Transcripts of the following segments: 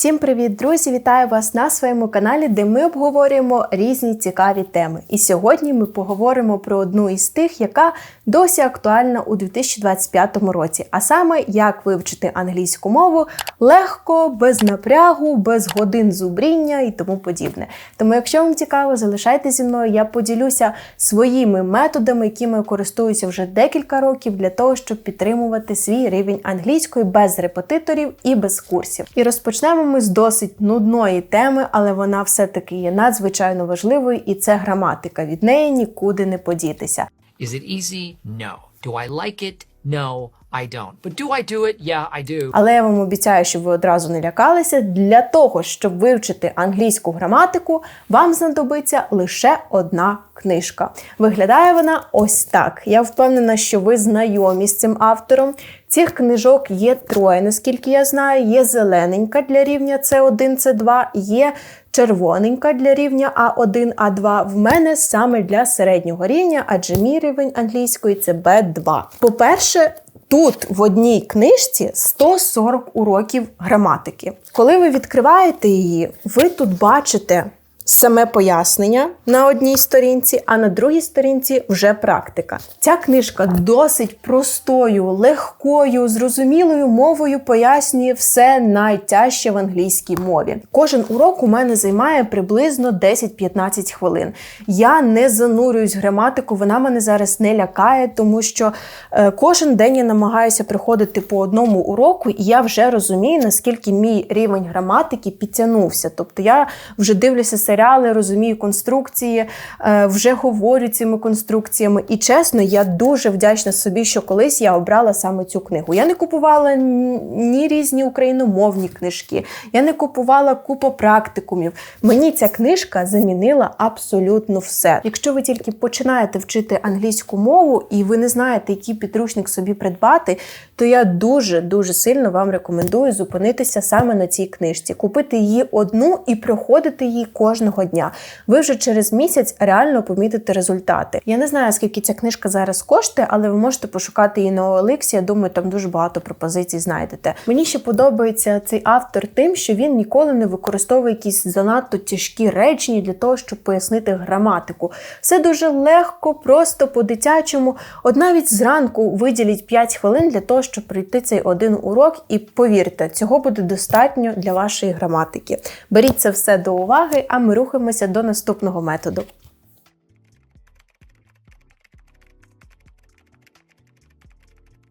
Всім привіт, друзі! Вітаю вас на своєму каналі, де ми обговорюємо різні цікаві теми. І сьогодні ми поговоримо про одну із тих, яка досі актуальна у 2025 році, а саме як вивчити англійську мову легко, без напрягу, без годин зубріння і тому подібне. Тому, якщо вам цікаво, залишайтеся зі мною, я поділюся своїми методами, якими користуюся вже декілька років, для того, щоб підтримувати свій рівень англійської без репетиторів і без курсів. І розпочнемо ми з досить нудної теми, але вона все-таки є надзвичайно важливою, і це граматика. Від неї нікуди не подітися. Is it easy? No. Do I like it? No, I don't. But do I do it? Yeah, I do. Але я вам обіцяю, щоб ви одразу не лякалися. Для того, щоб вивчити англійську граматику, вам знадобиться лише одна книжка. Виглядає вона ось так. Я впевнена, що ви знайомі з цим автором. Цих книжок є троє, наскільки я знаю. Є зелененька для рівня С1, С2, є червоненька для рівня А1, А2. В мене саме для середнього рівня, адже мій рівень англійської це Б2. По-перше, Тут в одній книжці 140 уроків граматики. Коли ви відкриваєте її, ви тут бачите саме пояснення на одній сторінці, а на другій сторінці вже практика. Ця книжка досить простою, легкою, зрозумілою мовою пояснює все найтяжче в англійській мові. Кожен урок у мене займає приблизно 10-15 хвилин. Я не занурююсь в граматику, вона мене зараз не лякає, тому що е, кожен день я намагаюся приходити по одному уроку, і я вже розумію, наскільки мій рівень граматики підтягнувся. Тобто я вже дивлюся серіали, розумію конструкції, е, вже говорю цими конструкціями. І чесно, я дуже вдячна собі, що колись я обрала саме цю книгу. Я не купувала ні різні україномовні книжки, я не купувала купу практикумів. Мені ця книжка замінила абсолютно все. Якщо ви тільки починаєте вчити англійську мову і ви не знаєте, який підручник собі придбати, то я дуже дуже сильно вам рекомендую зупинитися саме на цій книжці, купити її одну і проходити її кожного дня. Ви вже через місяць реально помітите результати. Я не знаю, скільки ця книжка зараз коштує, але ви можете пошукати її на OLX, Я думаю, там дуже багато пропозицій знайдете. Мені ще подобається цей автор тим, що він ніколи не використовує якісь занадто тяжкі речення для того, щоб пояснити граматику. Все дуже легко, просто по-дитячому. От навіть зранку виділіть 5 хвилин для того, щоб пройти цей один урок, і повірте, цього буде достатньо для вашої граматики. Беріть це все до уваги, а ми рухаємося до наступного методу.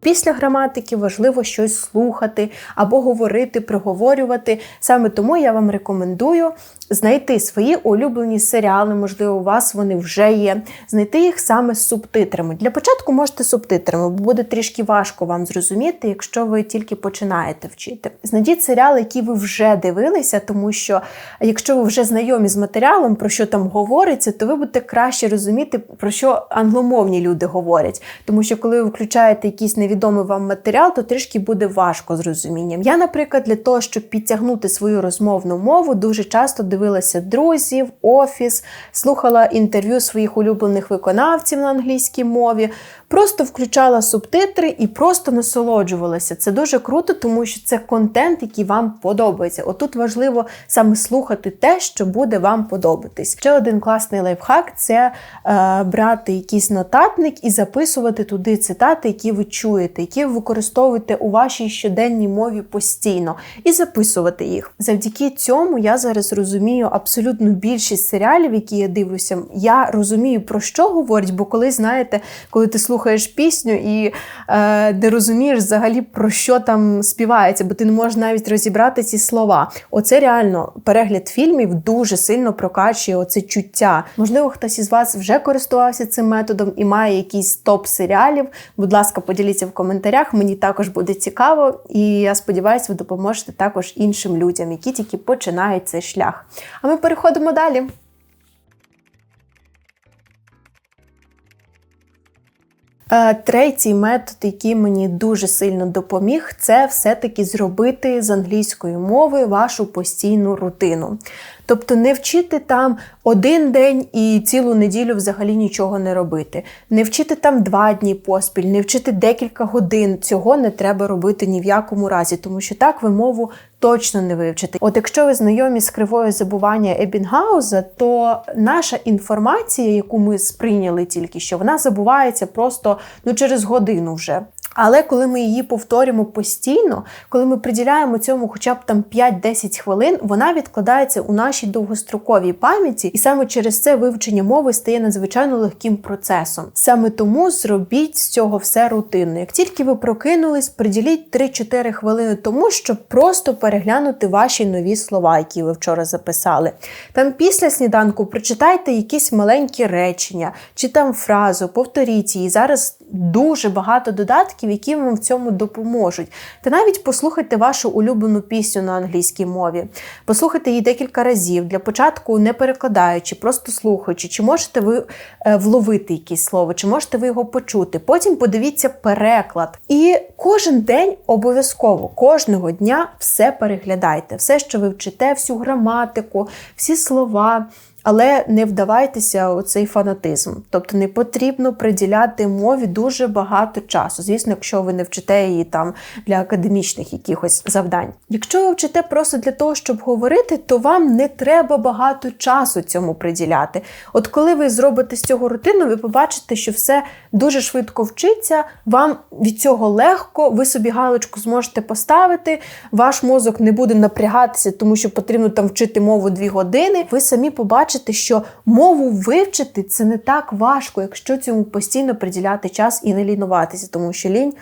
Після граматики важливо щось слухати або говорити, проговорювати. Саме тому я вам рекомендую знайти свої улюблені серіали, можливо, у вас вони вже є, знайти їх саме з субтитрами. Для початку можете субтитрами, бо буде трішки важко вам зрозуміти, якщо ви тільки починаєте вчити. Знайдіть серіали, які ви вже дивилися, тому що якщо ви вже знайомі з матеріалом, про що там говориться, то ви будете краще розуміти, про що англомовні люди говорять. Тому що, коли ви включаєте якийсь невідомий вам матеріал, то трішки буде важко з розумінням. Я, наприклад, для того, щоб підтягнути свою розмовну мову, дуже часто дивилася дивилася друзів, офіс, слухала інтерв'ю своїх улюблених виконавців на англійській мові, просто включала субтитри і просто насолоджувалася. Це дуже круто, тому що це контент, який вам подобається. Отут важливо саме слухати те, що буде вам подобатись. Ще один класний лайфхак це е, брати якийсь нотатник і записувати туди цитати, які ви чуєте, які ви використовуєте у вашій щоденній мові постійно, і записувати їх. Завдяки цьому я зараз розумію абсолютну більшість серіалів, які я дивлюся. Я розумію, про що говорять, бо коли знаєте, коли ти слухаєш слухаєш пісню і е, не розумієш взагалі, про що там співається, бо ти не можеш навіть розібрати ці слова. Оце реально перегляд фільмів дуже сильно прокачує оце чуття. Можливо, хтось із вас вже користувався цим методом і має якийсь топ серіалів. Будь ласка, поділіться в коментарях. Мені також буде цікаво, і я сподіваюся, ви допоможете також іншим людям, які тільки починають цей шлях. А ми переходимо далі. Третій метод, який мені дуже сильно допоміг, це все-таки зробити з англійської мови вашу постійну рутину. Тобто не вчити там один день і цілу неділю взагалі нічого не робити, не вчити там два дні поспіль, не вчити декілька годин. Цього не треба робити ні в якому разі, тому що так ви мову точно не вивчите. От якщо ви знайомі з кривою забування Ебінгауза, то наша інформація, яку ми сприйняли тільки що, вона забувається просто ну через годину вже. Але коли ми її повторюємо постійно, коли ми приділяємо цьому хоча б там 5-10 хвилин, вона відкладається у нашій довгостроковій пам'яті, і саме через це вивчення мови стає надзвичайно легким процесом. Саме тому зробіть з цього все рутинно. Як тільки ви прокинулись, приділіть 3-4 хвилини тому, щоб просто переглянути ваші нові слова, які ви вчора записали. Там після сніданку прочитайте якісь маленькі речення чи там фразу, повторіть її. Зараз дуже багато додатків, які вам в цьому допоможуть. Та навіть послухайте вашу улюблену пісню на англійській мові. Послухайте її декілька разів. Для початку не перекладаючи, просто слухаючи, чи можете ви е, вловити якесь слово, чи можете ви його почути. Потім подивіться переклад. І кожен день обов'язково, кожного дня все переглядайте. Все, що ви вчите, всю граматику, всі слова. Але не вдавайтеся у цей фанатизм. Тобто не потрібно приділяти мові дуже багато часу. Звісно, якщо ви не вчите її там для академічних якихось завдань. Якщо ви вчите просто для того, щоб говорити, то вам не треба багато часу цьому приділяти. От коли ви зробите з цього рутину, ви побачите, що все дуже швидко вчиться, вам від цього легко, ви собі галочку зможете поставити, ваш мозок не буде напрягатися, тому що потрібно там вчити мову дві години. Ви самі побачите побачите, що мову вивчити це не так важко, якщо цьому постійно приділяти час і не лінуватися, тому що лінь.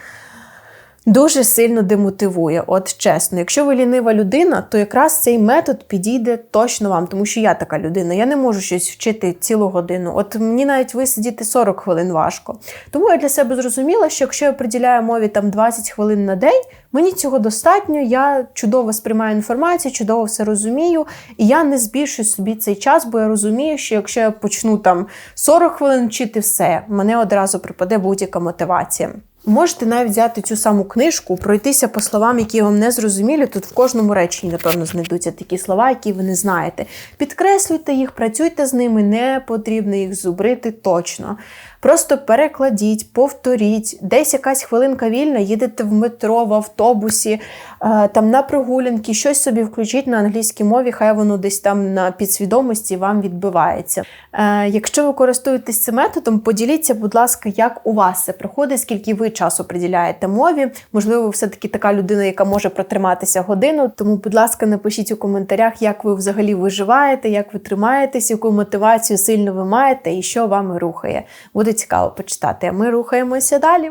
Дуже сильно демотивує, от чесно. Якщо ви лінива людина, то якраз цей метод підійде точно вам, тому що я така людина. Я не можу щось вчити цілу годину. От мені навіть висидіти 40 хвилин важко. Тому я для себе зрозуміла, що якщо я приділяю мові там 20 хвилин на день, мені цього достатньо. Я чудово сприймаю інформацію, чудово все розумію, і я не збільшую собі цей час, бо я розумію, що якщо я почну там 40 хвилин вчити все, мене одразу припаде будь-яка мотивація. Можете навіть взяти цю саму книжку, пройтися по словам, які вам не зрозумілі. Тут в кожному реченні, напевно, знайдуться такі слова, які ви не знаєте. Підкреслюйте їх, працюйте з ними, не потрібно їх зубрити точно. Просто перекладіть, повторіть, десь якась хвилинка вільна, їдете в метро, в автобусі, е, там на прогулянки, щось собі включіть на англійській мові, хай воно десь там на підсвідомості вам відбивається. Е, якщо ви користуєтесь цим методом, поділіться, будь ласка, як у вас це проходить, скільки ви часу приділяєте мові. Можливо, ви все-таки така людина, яка може протриматися годину. Тому, будь ласка, напишіть у коментарях, як ви взагалі виживаєте, як ви тримаєтесь, яку мотивацію сильно ви маєте і що вами рухає. Буде цікаво почитати. А ми рухаємося далі.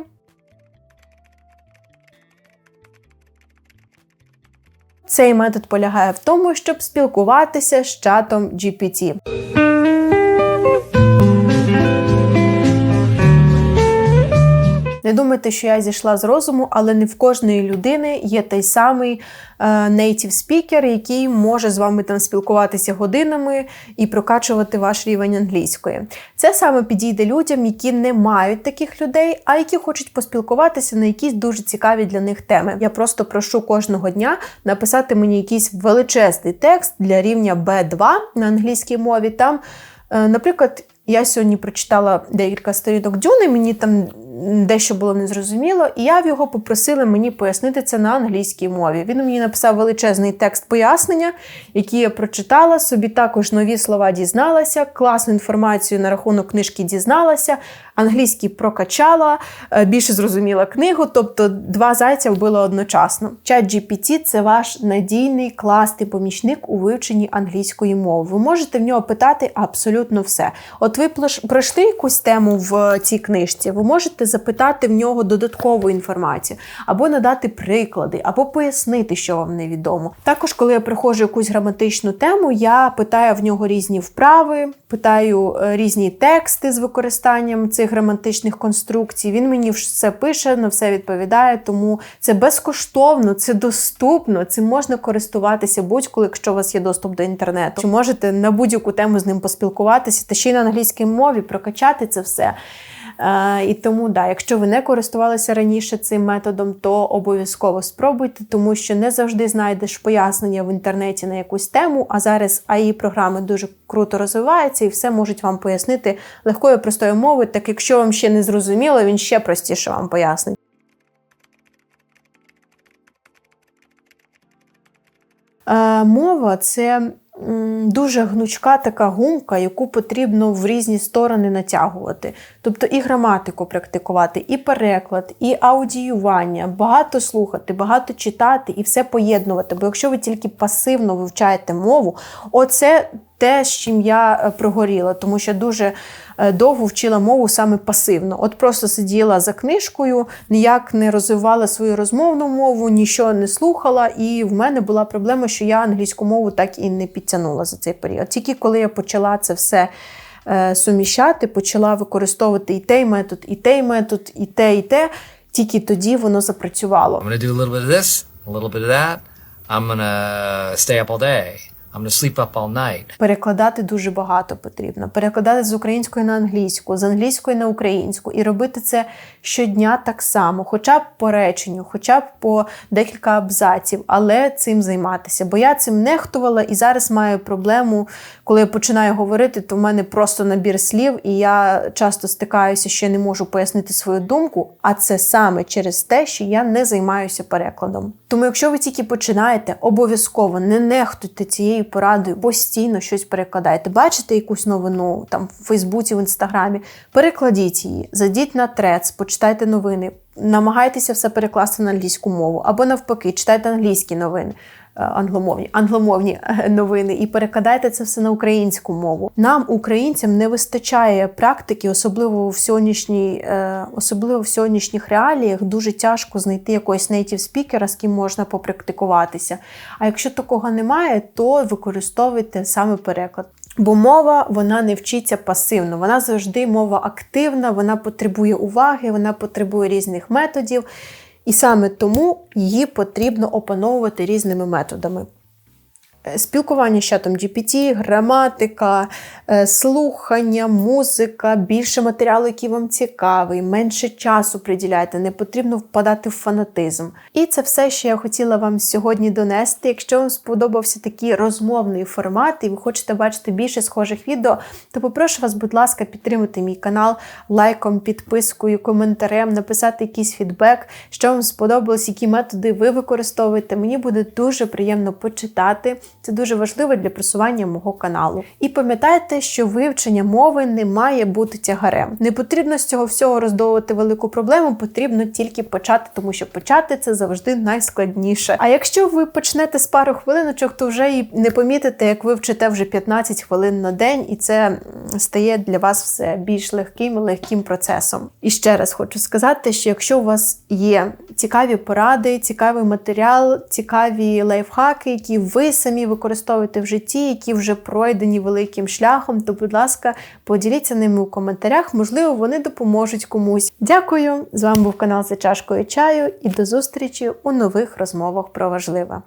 Цей метод полягає в тому, щоб спілкуватися з чатом GPT. Не думайте, що я зійшла з розуму, але не в кожної людини є той самий е, native speaker, який може з вами там спілкуватися годинами і прокачувати ваш рівень англійської. Це саме підійде людям, які не мають таких людей, а які хочуть поспілкуватися на якісь дуже цікаві для них теми. Я просто прошу кожного дня написати мені якийсь величезний текст для рівня B2 на англійській мові. Там, е, наприклад, я сьогодні прочитала декілька сторінок Дюни, мені там дещо було незрозуміло, і я в його попросила мені пояснити це на англійській мові. Він мені написав величезний текст пояснення, який я прочитала, собі також нові слова дізналася, класну інформацію на рахунок книжки дізналася, англійський прокачала, е, більше зрозуміла книгу, тобто два зайця вбила одночасно. Чат GPT – це ваш надійний класний помічник у вивченні англійської мови. Ви можете в нього питати абсолютно все. От ви пройшли якусь тему в цій книжці, ви можете запитати в нього додаткову інформацію, або надати приклади, або пояснити, що вам невідомо. Також, коли я приходжу якусь граматичну тему, я питаю в нього різні вправи, питаю е, різні тексти з використанням цих граматичних конструкцій. Він мені все пише, на все відповідає, тому це безкоштовно, це доступно, цим можна користуватися будь-коли, якщо у вас є доступ до інтернету. Чи можете на будь-яку тему з ним поспілкуватися та ще й на англійській мові прокачати це все. Е, і тому, да, якщо ви не користувалися раніше цим методом, то обов'язково спробуйте, тому що не завжди знайдеш пояснення в інтернеті на якусь тему. А зараз АІ програми дуже круто розвиваються і все можуть вам пояснити легкою простою мовою. Так якщо вам ще не зрозуміло, він ще простіше вам пояснить. Е, мова це дуже гнучка така гумка, яку потрібно в різні сторони натягувати. Тобто і граматику практикувати, і переклад, і аудіювання, багато слухати, багато читати і все поєднувати. Бо якщо ви тільки пасивно вивчаєте мову, оце те, з чим я е, прогоріла, тому що дуже е, довго вчила мову саме пасивно. От просто сиділа за книжкою, ніяк не розвивала свою розмовну мову, нічого не слухала. І в мене була проблема, що я англійську мову так і не підтягнула за цей період. Тільки коли я почала це все. Е, Суміщати, почала використовувати і той метод, і той метод, і те, і те. Тільки тоді воно запрацювало. I'm gonna do a little bit of this, a little bit of that. I'm gonna stay up all day. I'm gonna sleep up all night. Перекладати дуже багато потрібно. Перекладати з української на англійську, з англійської на українську, і робити це щодня так само, хоча б по реченню, хоча б по декілька абзаців, але цим займатися. Бо я цим нехтувала і зараз маю проблему, коли я починаю говорити, то в мене просто набір слів, і я часто стикаюся, що не можу пояснити свою думку. А це саме через те, що я не займаюся перекладом. Тому, якщо ви тільки починаєте, обов'язково не нехтуйте цією порадою, постійно щось перекладайте. Бачите якусь новину там в Фейсбуці, в інстаграмі, перекладіть її, зайдіть на трец, почитайте новини, намагайтеся все перекласти на англійську мову, або навпаки, читайте англійські новини. Е, Англомовні, англомовні е, новини і перекладайте це все на українську мову. Нам, українцям, не вистачає практики, особливо в сьогоднішній, е, особливо в сьогоднішніх реаліях. Дуже тяжко знайти якогось нейтів спікера, з ким можна попрактикуватися. А якщо такого немає, то використовуйте саме переклад. Бо мова вона не вчиться пасивно, вона завжди мова активна, вона потребує уваги, вона потребує різних методів. І саме тому її потрібно опановувати різними методами. Е, Спілкування з чатом GPT, граматика, е, слухання, музика, більше матеріалу, який вам цікавий, менше часу приділяйте, не потрібно впадати в фанатизм. І це все, що я хотіла вам сьогодні донести. Якщо вам сподобався такий розмовний формат, і ви хочете бачити більше схожих відео, то попрошу вас, будь ласка, підтримати мій канал лайком, підпискою, коментарем, написати якийсь фідбек, що вам сподобалось, які методи ви використовуєте. Мені буде дуже приємно почитати. Це дуже важливо для просування мого каналу. І пам'ятайте, що вивчення мови не має бути тягарем. Не потрібно з цього всього роздовувати велику проблему, потрібно тільки почати, тому що почати це завжди найскладніше. А якщо ви почнете з пару хвилиночок, то вже і не помітите, як ви вчите вже 15 хвилин на день, і це стає для вас все більш легким і легким процесом. І ще раз хочу сказати, що якщо у вас є цікаві поради, цікавий матеріал, цікаві лайфхаки, які ви самі використовуєте в житті, які вже пройдені великим шляхом, то, будь ласка, поділіться ними у коментарях. Можливо, вони допоможуть комусь. Дякую! З вами був канал за чашкою чаю і до зустрічі у нових розмовах про важливе.